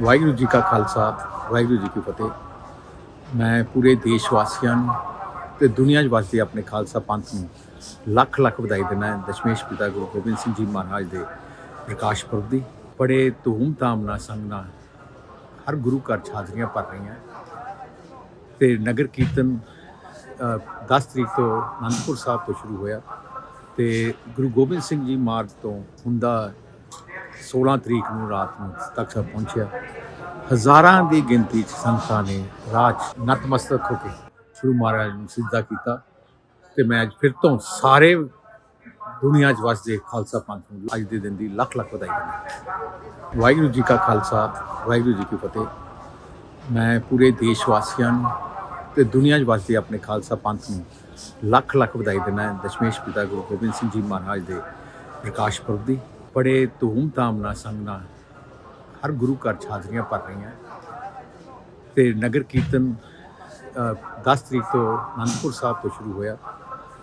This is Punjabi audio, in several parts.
ਵਾਹਿਗੁਰੂ ਜੀ ਕਾ ਖਾਲਸਾ ਵਾਹਿਗੁਰੂ ਜੀ ਕੀ ਫਤਿਹ। ਮੈਂ ਪੂਰੇ ਦੇਸ਼ ਵਾਸੀਆਂ ਨੂੰ ਤੇ ਦੁਨੀਆ 'ਚ ਵਸਦੇ ਆਪਣੇ ਖਾਲਸਾ ਪੰਥ ਨੂੰ ਲੱਖ ਲੱਖ ਵਧਾਈ ਦਿੰਦਾ ਹਾਂ। ਦਸ਼ਮੇਸ਼ ਪਿਤਾ ਗੁਰੂ ਗੋਬਿੰਦ ਸਿੰਘ ਜੀ ਮਹਾਰਾਜ ਦੇ ਪ੍ਰਕਾਸ਼ ਪੁਰਬ ਦੀ ਬੜੇ ਧੂਮ-ਧਾਮ ਨਾਲ ਸੰਗ ਨਾਲ ਹਰ ਗੁਰੂ ਘਰ 'ਚ ਹਾਜ਼ਰੀਆਂ ਭਰ ਰਹੀਆਂ ਤੇ ਨਗਰ ਕੀਰਤਨ ਅ, 10 ਤਰੀਕ ਤੋਂ ਅਨੰਦਪੁਰ ਸਾਹਿਬ ਤੋਂ ਸ਼ੁਰੂ ਹੋਇਆ। ਤੇ ਗੁਰੂ ਗੋਬਿੰਦ ਸਿੰਘ ਜੀ ਮਾਰਗ ਤੋਂ ਹੁੰਦਾ 16 ਤਰੀਕ ਨੂੰ ਰਾਤ ਨੂੰ ਤਖ਼ਤ ਪਹੁੰਚਿਆ। ਹਜ਼ਾਰਾਂ ਦੀ ਗਿਣਤੀ 'ਚ ਸੰਗਤਾਂ ਨੇ ਰਾਜ ਨਤਮਸਤਕ ਹੋ ਕੇ ਗੁਰੂ ਮਹਾਰਾਜ ਨੂੰ ਸਿੱਧਾ ਕੀਤਾ ਤੇ ਮੈਂ ਅੱਜ ਫਿਰ ਤੋਂ ਸਾਰੇ ਦੁਨੀਆ 'ਚ ਵਸਦੇ ਖਾਲਸਾ ਪੰਥ ਨੂੰ ਅੱਜ ਦੇ ਦਿਨ ਦੀ ਲੱਖ ਲੱਖ ਵਧਾਈ ਦਿੰਦਾ ਵਾਹਿਗੁਰੂ ਜੀ ਕਾ ਖਾਲਸਾ, ਵਾਹਿਗੁਰੂ ਜੀ ਕੀ ਫਤਿਹ। ਮੈਂ ਪੂਰੇ ਦੇਸ਼ ਵਾਸੀਆਂ ਨੂੰ ਤੇ ਦੁਨੀਆ 'ਚ ਵਸਦੇ ਆਪਣੇ ਖਾਲਸਾ ਪੰਥ ਨੂੰ ਲੱਖ ਲੱਖ ਵਧਾਈ ਦਿੰਦਾ ਦਸ਼ਮੇਸ਼ ਪਿਤਾ ਗੁਰੂ ਗੋਬਿੰਦ ਸਿੰਘ ਜੀ ਮਹਾਰਾਜ ਦੇ ਪ੍ਰਕਾਸ਼ ਪੁਰਬ ਦੀ ਬੜੇ ਧੂਮ-ਧਾਮ ਨਾਲ ਸੰਗ ਨਾਲ ਹਰ ਗੁਰੂ ਘਰ 'ਚ ਹਾਜ਼ਰੀਆਂ ਭਰ ਰਹੀਆਂ। ਤੇ ਨਗਰ ਕੀਰਤਨ ਅ, 10 ਤਰੀਕ ਤੋਂ ਅਨੰਦਪੁਰ ਸਾਹਿਬ ਤੋਂ ਸ਼ੁਰੂ ਹੋਇਆ।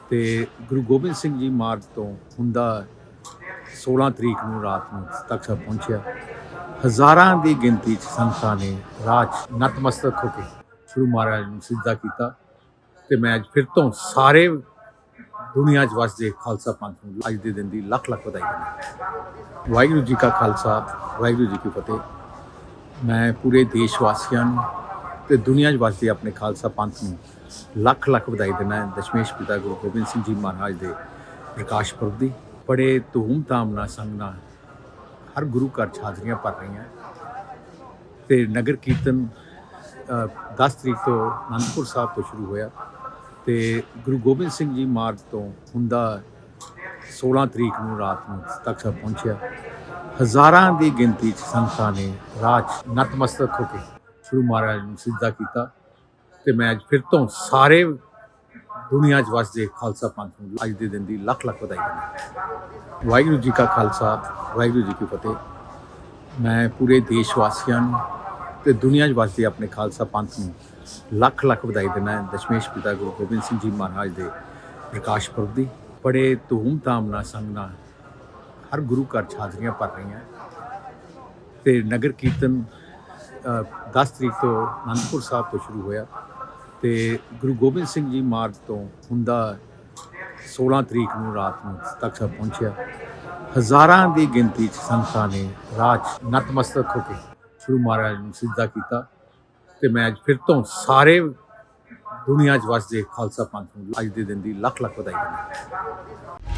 ਤੇ ਗੁਰੂ ਗੋਬਿੰਦ ਸਿੰਘ ਜੀ ਮਾਰਗ ਤੋਂ ਹੁੰਦਾ 16 ਤਰੀਕ ਨੂੰ ਰਾਤ ਨੂੰ ਤੱਕ ਸਾਹਿਬ ਪਹੁੰਚਿਆ। ਹਜ਼ਾਰਾਂ ਦੀ ਗਿਣਤੀ 'ਚ ਸੰਗਤਾਂ ਨੇ ਰਾਜ ਨਤਮਸਤਕ ਹੋ ਕੇ ਗੁਰੂ ਮਹਾਰਾਜ ਨੂੰ ਸਿੱਧਾ ਕੀਤਾ। ਤੇ ਮੈਂ ਅੱਜ ਫਿਰ ਤੋਂ ਸਾਰੇ ਦੁਨੀਆ 'ਚ ਵਸਦੇ ਖਾਲਸਾ ਪੰਥ ਨੂੰ। ਅੱਜ ਦੇ ਦਿਨ ਦੀ ਲੱਖ ਲੱਖ ਵਧਾਈ ਦਿੰਦਾ ਵਾਹਿਗੁਰੂ ਜੀ ਕਾ ਖਾਲਸਾ ਵਾਹਿਗੁਰੂ ਜੀ ਕੀ ਫਤਿਹ। ਮੈਂ ਪੂਰੇ ਦੇਸ਼ ਵਾਸੀਆਂ ਨੂੰ ਤੇ ਦੁਨੀਆ 'ਚ ਵਸਦੇ ਆਪਣੇ ਖਾਲਸਾ ਪੰਥ ਨੂੰ ਲੱਖ ਲੱਖ ਵਧਾਈ ਦਿੰਦਾ ਹਾਂ। ਦਸ਼ਮੇਸ਼ ਪਿਤਾ ਗੁਰੂ ਗੋਬਿੰਦ ਸਿੰਘ ਜੀ ਮਹਾਰਾਜ ਦੇ ਪ੍ਰਕਾਸ਼ ਪੁਰਬ ਦੀ ਬੜੇ ਧੂਮ-ਧਾਮ ਨਾਲ ਸੰਗ ਨਾਲ ਹਰ ਗੁਰੂ ਘਰ 'ਚ ਹਾਜ਼ਰੀਆਂ ਭਰ ਰਹੀਆਂ ਤੇ ਨਗਰ ਕੀਰਤਨ ਅ, 10 ਤਰੀਕ ਤੋਂ ਅਨੰਦਪੁਰ ਸਾਹਿਬ ਤੋਂ ਸ਼ੁਰੂ ਹੋਇਆ। ਤੇ ਗੁਰੂ ਗੋਬਿੰਦ ਸਿੰਘ ਜੀ ਮਾਰਗ ਤੋਂ ਹੁੰਦਾ 16 ਤਰੀਕ ਨੂੰ ਰਾਤ ਨੂੰ ਤਖ਼ਤ ਸਾਹਿਬ ਪਹੁੰਚਿਆ। ਹਜ਼ਾਰਾਂ ਦੀ ਗਿਣਤੀ 'ਚ ਸੰਗਤਾਂ ਨੇ ਰਾਜ ਨਤਮਸਤਕ ਹੋ ਕੇ ਗੁਰੂ ਮਹਾਰਾਜ ਨੂੰ ਸਿੱਧਾ ਕੀਤਾ ਤੇ ਮੈਂ ਅੱਜ ਫਿਰ ਤੋਂ ਸਾਰੇ ਦੁਨੀਆ 'ਚ ਵਸਦੇ ਖਾਲਸਾ ਪੰਥ ਨੂੰ ਅੱਜ ਦੇ ਦਿਨ ਦੀ ਲੱਖ ਲੱਖ ਵਧਾਈ ਦਿੰਦਾ ਵਾਹਿਗੁਰੂ ਜੀ ਕਾ ਖਾਲਸਾ, ਵਾਹਿਗੁਰੂ ਜੀ ਕੀ ਫਤਿਹ। ਮੈਂ ਪੂਰੇ ਦੇਸ਼ ਵਾਸੀਆਂ ਨੂੰ ਤੇ ਦੁਨੀਆ 'ਚ ਵਸਦੇ ਆਪਣੇ ਖਾਲਸਾ ਪੰਥ ਨੂੰ। ਲੱਖ ਲੱਖ ਵਧਾਈ ਦਿੰਦਾ ਹਾਂ ਦਸ਼ਮੇਸ਼ ਪਿਤਾ ਗੁਰੂ ਗੋਬਿੰਦ ਸਿੰਘ ਜੀ ਮਹਾਰਾਜ ਦੇ ਪ੍ਰਕਾਸ਼ ਪੁਰਬ ਦੀ। ਬੜੇ ਧੂਮ-ਧਾਮ ਨਾਲ ਸੰਗ ਨਾਲ ਹਰ ਗੁਰੂ ਘਰ 'ਚ ਹਾਜ਼ਰੀਆਂ ਭਰ ਰਹੀਆਂ। ਤੇ ਨਗਰ ਕੀਰਤਨ ਅ, 10 ਤਰੀਕ ਤੋਂ ਅਨੰਦਪੁਰ ਸਾਹਿਬ ਤੋਂ ਸ਼ੁਰੂ ਹੋਇਆ। ਤੇ ਗੁਰੂ ਗੋਬਿੰਦ ਸਿੰਘ ਜੀ ਮਾਰਗ ਤੋਂ ਹੁੰਦਾ 16 ਤਰੀਕ ਨੂੰ ਰਾਤ ਨੂੰ ਤੱਕ ਸਾਹਿਬ ਪਹੁੰਚਿਆ। ਹਜ਼ਾਰਾਂ ਦੀ ਗਿਣਤੀ 'ਚ ਸੰਗਤਾਂ ਨੇ ਰਾਜ ਨਤਮਸਤਕ ਹੋ ਕੇ ਸ਼੍ਰੀ ਮਹਾਰਾਜ ਨੂੰ ਸਿੱਧਾ ਕੀਤਾ ਤੇ ਮੈਂ ਅੱਜ ਫਿਰ ਤੋਂ ਸਾਰੇ ਦੁਨੀਆ 'ਚ ਵਸਦੇ ਖਾਲਸਾ ਪੰਥ ਨੂੰ ਅੱਜ ਦੇ ਦਿਨ ਦੀ ਲੱਖ ਲੱਖ ਵਧਾਈ ਦਿੰਦਾ